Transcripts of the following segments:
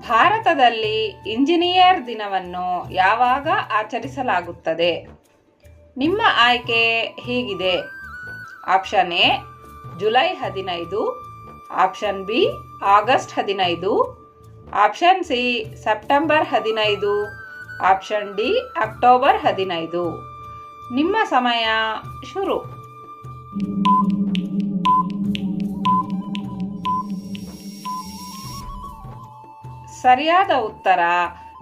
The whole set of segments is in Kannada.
ಭಾರತದಲ್ಲಿ ಇಂಜಿನಿಯರ್ ದಿನವನ್ನು ಯಾವಾಗ ಆಚರಿಸಲಾಗುತ್ತದೆ? ನಿಮ್ಮ ಆಯ್ಕೆ ಹೀಗಿದೆ? ಆಪ್ಷನ್ ಎ, ಜುಲೈ ಹದಿನೈದು. ಆಪ್ಷನ್ ಬಿ, ಆಗಸ್ಟ್ ಹದಿನೈದು. ಆಪ್ಷನ್ ಸಿ, ಸೆಪ್ಟೆಂಬರ್ ಹದಿನೈದು. ಆಪ್ಷನ್ ಡಿ, ಅಕ್ಟೋಬರ್ ಹದಿನೈದು. ನಿಮ್ಮ ಸಮಯ ಶುರು. ಸರಿಯಾದ ಉತ್ತರ.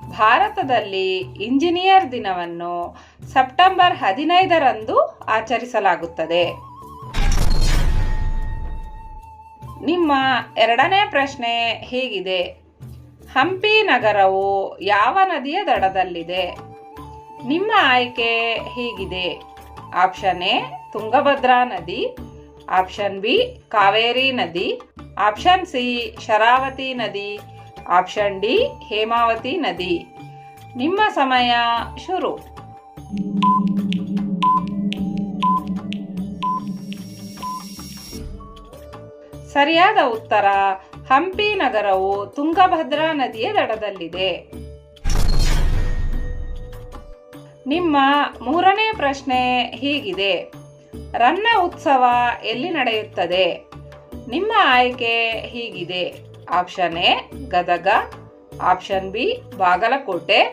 ಭಾರತದಲ್ಲಿ ಇಂಜಿನಿಯರ್ ದಿನವನ್ನು ಸೆಪ್ಟೆಂಬರ್ ಹದಿನೈದರಂದು ಆಚರಿಸಲಾಗುತ್ತದೆ. ನಿಮ್ಮ ಎರಡನೇ ಪ್ರಶ್ನೆ ಹೀಗಿದೆ. ಹಂಪಿ ನಗರವು ಯಾವ ನದಿಯ ದಡದಲ್ಲಿದೆ? ನಿಮ್ಮ ಆಯ್ಕೆ ಹೀಗಿದೆ. ಆಪ್ಷನ್ ಎ, ತುಂಗಭದ್ರಾ ನದಿ. ಆಪ್ಷನ್ ಬಿ, ಕಾವೇರಿ ನದಿ. ಆಪ್ಷನ್ ಸಿ, ಶರಾವತಿ ನದಿ. ಆಪ್ಷನ್ ಡಿ, ಹೇಮಾವತಿ ನದಿ. ನಿಮ್ಮ ಸಮಯ ಶುರು. ಸರಿಯಾದ ಉತ್ತರ, ಹಂಪಿ ನಗರವು ತುಂಗಭದ್ರಾ ನದಿಯ ದಡದಲ್ಲಿದೆ. ನಿಮ್ಮ ಮೂರನೇ ಪ್ರಶ್ನೆ ಹೀಗಿದೆ. ರನ್ನ ಉತ್ಸವ ಎಲ್ಲಿ ನಡೆಯುತ್ತದೆ? ನಿಮ್ಮ ಆಯ್ಕೆ ಹೀಗಿದೆ. Option A Gadag option B Bagalkot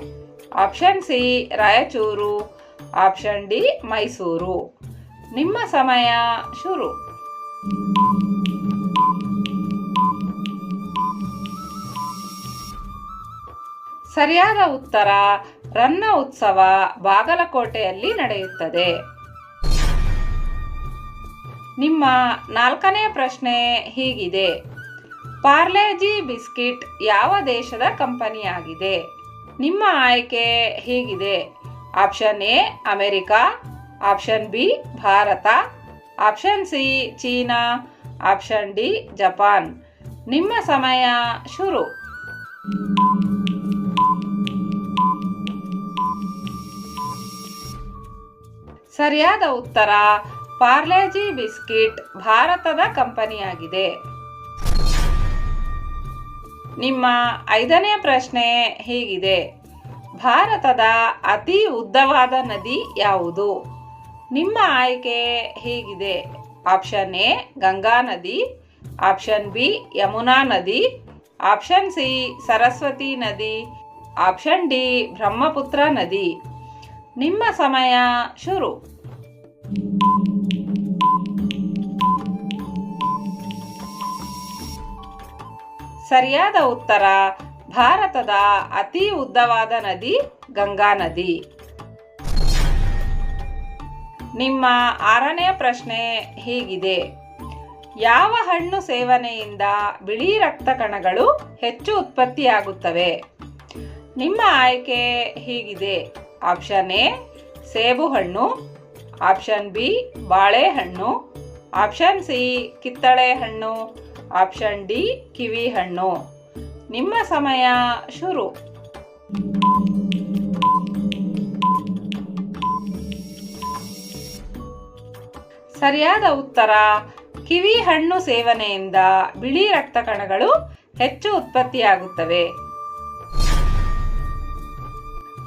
option C Raichur option D Mysuru ನಿಮ್ಮ ಸಮಯ ಶುರು. ಸರಿಯಾದ ಉತ್ತರ, ರನ್ನ ಉತ್ಸವ ಬಾಗಲಕೋಟೆಯಲ್ಲಿ ನಡೆಯುತ್ತದೆ. ನಿಮ್ಮ ನಾಲ್ಕನೇ ಪ್ರಶ್ನೆ ಹೀಗಿದೆ. ಪಾರ್ಲೆಜಿ ಬಿಸ್ಕಿಟ್ ಯಾವ ದೇಶದ ಕಂಪನಿಯಾಗಿದೆ? ನಿಮ್ಮ ಆಯ್ಕೆ ಹೀಗಿದೆ? Option A, America. Option B, Bharat. Option C, China. Option D, Japan. ನಿಮ್ಮ ಸಮಯ ಶುರು. ಸರಿಯಾದ ಉತ್ತರ ಪಾರ್ಲೆಜಿ ಬಿಸ್ಕಿಟ್ ಭಾರತದ ಕಂಪನಿಯಾಗಿದೆ. ನಿಮ್ಮ ಐದನೇ ಪ್ರಶ್ನೆ ಹೀಗಿದೆ. ಭಾರತದ ಅತಿ ಉದ್ದವಾದ ನದಿ ಯಾವುದು? ನಿಮ್ಮ ಆಯ್ಕೆ ಹೀಗಿದೆ. ಆಪ್ಷನ್ ಎ, ಗಂಗಾ ನದಿ. ಆಪ್ಷನ್ ಬಿ, ಯಮುನಾ ನದಿ. ಆಪ್ಷನ್ ಸಿ, ಸರಸ್ವತಿ ನದಿ. ಆಪ್ಷನ್ ಡಿ, ಬ್ರಹ್ಮಪುತ್ರ ನದಿ. ನಿಮ್ಮ ಸಮಯ ಶುರು. ಸರಿಯಾದ ಉತ್ತರ, ಭಾರತದ ಅತಿ ಉದ್ದವಾದ ನದಿ ಗಂಗಾ ನದಿ. ನಿಮ್ಮ ಆರನೇ ಪ್ರಶ್ನೆ ಹೀಗಿದೆ. ಯಾವ ಹಣ್ಣು ಸೇವನೆಯಿಂದ ಬಿಳಿ ರಕ್ತ ಕಣಗಳು ಹೆಚ್ಚು ಉತ್ಪತ್ತಿಯಾಗುತ್ತವೆ? ನಿಮ್ಮ ಆಯ್ಕೆ ಹೀಗಿದೆ. ಆಪ್ಷನ್ ಎ, ಸೇಬು ಹಣ್ಣು. ಆಪ್ಷನ್ ಬಿ ಬಾಳೆಹಣ್ಣು ಆಪ್ಷನ್ ಸಿ, ಕಿತ್ತಳೆ ಹಣ್ಣು. ಆಪ್ಷನ್ ಡಿ, ಕಿವಿ ಹಣ್ಣು. ನಿಮ್ಮ ಸಮಯ ಶುರು. ಸರಿಯಾದ ಉತ್ತರ, ಕಿವಿ ಹಣ್ಣು ಸೇವನೆಯಿಂದ ಬಿಳಿ ರಕ್ತ ಕಣಗಳು ಹೆಚ್ಚು ಉತ್ಪತ್ತಿಯಾಗುತ್ತವೆ.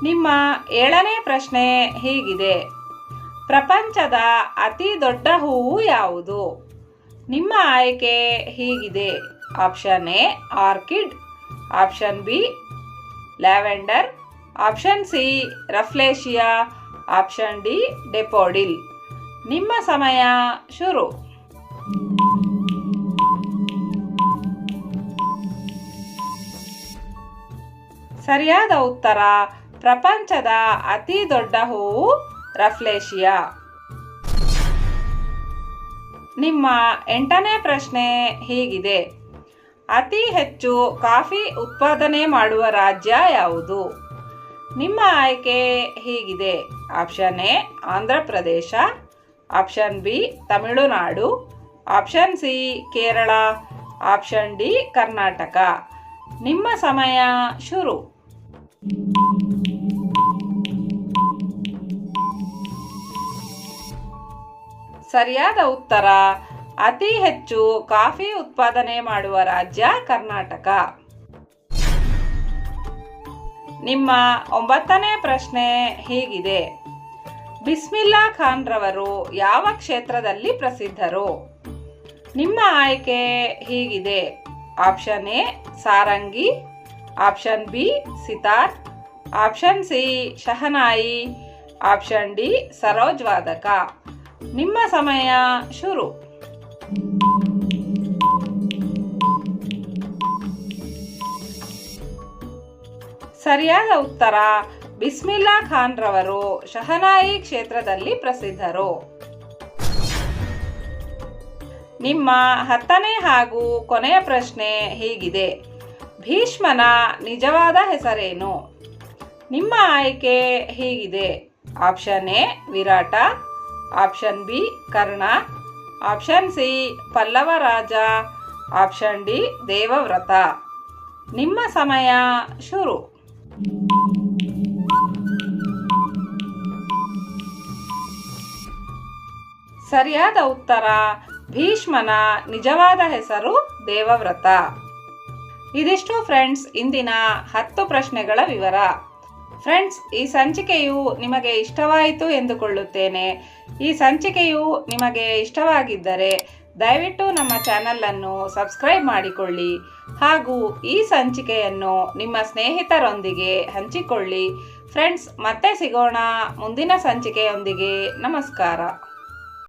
ನಿಮ್ಮ ಏಳನೇ ಪ್ರಶ್ನೆ ಹೀಗಿದೆ. ಪ್ರಪಂಚದ ಅತಿ ದೊಡ್ಡ ಹೂವು ಯಾವುದು? ನಿಮ್ಮ ಆಯ್ಕೆ ಹೀಗಿದೆ. Option A orchid option B lavender option C rafflesia option D daffodil ನಿಮ್ಮ ಸಮಯ ಶುರು. ಸರಿಯಾದ ಉತ್ತರ, ಪ್ರಪಂಚದ ಅತಿ ದೊಡ್ಡ ಹೂವು ರಫ್ಲೇಶಿಯಾ ನಿಮ್ಮ ಎಂಟನೇ ಪ್ರಶ್ನೆ ಹೀಗಿದೆ. ಅತಿ ಹೆಚ್ಚು ಕಾಫಿ ಉತ್ಪಾದನೆ ಮಾಡುವ ರಾಜ್ಯ ಯಾವುದು? ನಿಮ್ಮ ಆಯ್ಕೆ ಹೀಗಿದೆ. Option A, Andhra Pradesh. Option B, Tamil Nadu. Option C, Kerala. Option D, Karnataka. ನಿಮ್ಮ ಸಮಯ ಶುರು. ಸರಿಯಾದ ಉತ್ತರ. ಅತಿ ಹೆಚ್ಚು ಕಾಫಿ ಉತ್ಪಾದನೆ ಮಾಡುವ ರಾಜ್ಯ ಕರ್ನಾಟಕ. ನಿಮ್ಮ ಒಂಬತ್ತನೇ ಪ್ರಶ್ನೆ ಹೀಗಿದೆ. ಬಿಸ್ಮಿಲ್ಲಾ ಖಾನ್ ರವರು ಯಾವ ಕ್ಷೇತ್ರದಲ್ಲಿ ಪ್ರಸಿದ್ಧರು? ನಿಮ್ಮ ಆಯ್ಕೆ ಹೀಗಿದೆ. Option A, sarangi. Option B, sitar. Option C, shehnai. Option D, sarod ವಾದಕ. ನಿಮ್ಮ ಸಮಯ ಶುರು. ಸರಿಯಾದ ಉತ್ತರ, ಬಿಸ್ಮಿಲ್ಲಾ ಖಾನ್ ರವರು ಶಹನಾಯಿ ಕ್ಷೇತ್ರದಲ್ಲಿ ಪ್ರಸಿದ್ಧರು. ನಿಮ್ಮ ಹತ್ತನೇ ಹಾಗೂ ಕೊನೆಯ ಪ್ರಶ್ನೆ ಹೀಗಿದೆ. ಭೀಷ್ಮನ ನಿಜವಾದ ಹೆಸರೇನು? ನಿಮ್ಮ ಆಯ್ಕೆ ಹೀಗಿದೆ. Option A, Virata option B Karna, option C Pallava Raja option D Devavrata. ನಿಮ್ಮ ಸಮಯ ಶುರು. ಸರಿಯಾದ ಉತ್ತರ, ಭೀಷ್ಮನ ನಿಜವಾದ ಹೆಸರು ದೇವವ್ರತ. ಇದಿಷ್ಟು ಫ್ರೆಂಡ್ಸ್ ಇಂದಿನ ಹತ್ತು ಪ್ರಶ್ನೆಗಳ ವಿವರ. ಫ್ರೆಂಡ್ಸ್ ಈ ಸಂಚಿಕೆಯು ನಿಮಗೆ ಇಷ್ಟವಾಯಿತು ಎಂದುಕೊಳ್ಳುತ್ತೇನೆ. ಈ ಸಂಚಿಕೆಯು ನಿಮಗೆ ಇಷ್ಟವಾಗಿದ್ದರೆ ದಯವಿಟ್ಟು ನಮ್ಮ ಚಾನಲನ್ನು ಸಬ್ಸ್ಕ್ರೈಬ್ ಮಾಡಿಕೊಳ್ಳಿ. ಹಾಗೂ ಈ ಸಂಚಿಕೆಯನ್ನು ನಿಮ್ಮ ಸ್ನೇಹಿತರೊಂದಿಗೆ ಹಂಚಿಕೊಳ್ಳಿ. ಫ್ರೆಂಡ್ಸ್ ಮತ್ತೆ ಸಿಗೋಣ ಮುಂದಿನ ಸಂಚಿಕೆಯೊಂದಿಗೆ. ನಮಸ್ಕಾರ.